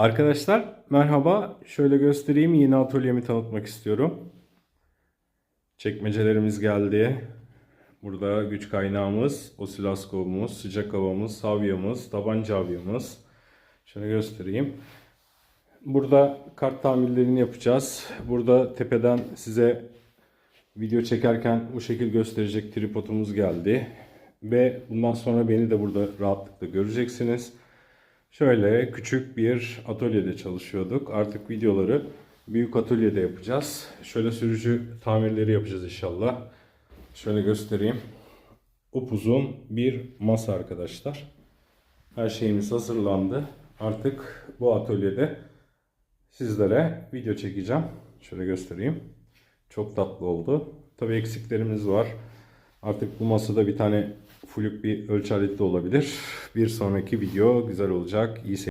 Arkadaşlar merhaba. Şöyle göstereyim. Yeni atölyemi tanıtmak istiyorum. Çekmecelerimiz geldi. Burada güç kaynağımız, osiloskopumuz, sıcak havamız, savyamız, tabanca havyamız. Şöyle göstereyim. Burada kart tamirlerini yapacağız. Burada tepeden size video çekerken bu şekil gösterecek tripodumuz geldi. Ve bundan sonra beni de burada rahatlıkla göreceksiniz. Şöyle küçük bir atölyede çalışıyorduk. Artık videoları büyük atölyede yapacağız. Şöyle sürücü tamirleri yapacağız inşallah. Şöyle göstereyim. Upuzun bir masa arkadaşlar. Her şeyimiz hazırlandı. Artık bu atölyede sizlere video çekeceğim. Şöyle göstereyim. Çok tatlı oldu. Tabii eksiklerimiz var. Artık bu masada bir tane flük bir ölçü aleti de olabilir. Bir sonraki video güzel olacak. İyi seyirler.